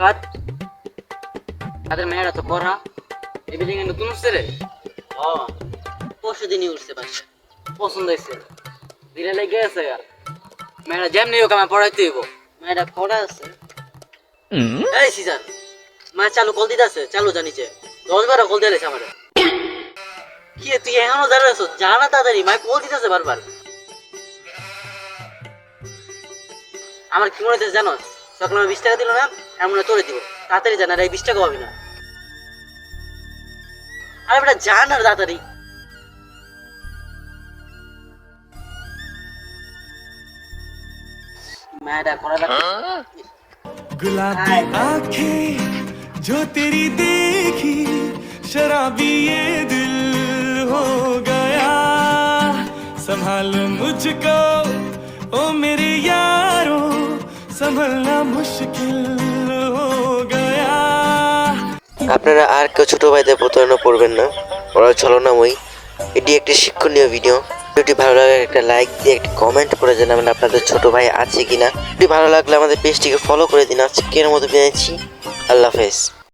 কাট তাদের মেয়েরা তো পড়া। এই বিল্ডিং এ নতুন উঠছে রে। ও পরশু দিনই উঠছে বাসা পছন্দ হয়েছে। দিলে লেগে আছে গা। মেয়েরা যেমনি হোক আমার পড়াইতে হইব। মায়েরা পড়া আছে। এই সিজান মা চালু কল দিতে আছে চালু জানিছে দশ বারো কল দিয়েছে আমার। কি তুই এখনও দাঁড়িয়ে আছো? যা তাড়াতাড়ি মায় কল দিতেছে বারবার। আমার কি মনে হচ্ছে জানো সকালে আমার বিশ টাকা দিল না এমন তোরে দিব তাড়াতাড়ি জানা এই বিশ টাকা পাবি না আরে বেটা জান আর তাড়াতাড়ি মায়েরা করা লাগবে गुलाबी आंखें जो तेरी देखी शराबी ये दिल हो गया संभालो मुझको ओ मेरे यारो संभलना मुश्किल हो गया আপনারা আর কেউ ছোট ভাইদের প্রতারণা করবেন না ওরা ছলনাময়ী এটি একটি শিক্ষণীয় ভিডিও ভিডিওটি ভালো লাগলে একটা লাইক দিয়ে একটি কমেন্ট করে জানাবেন আপনাদের ছোট ভাই আছে কিনা ভিডিও ভালো লাগলে আমাদের পেজটিকে ফলো করে দিন আজকের মতো পেয়েছি আল্লাহ হাফেজ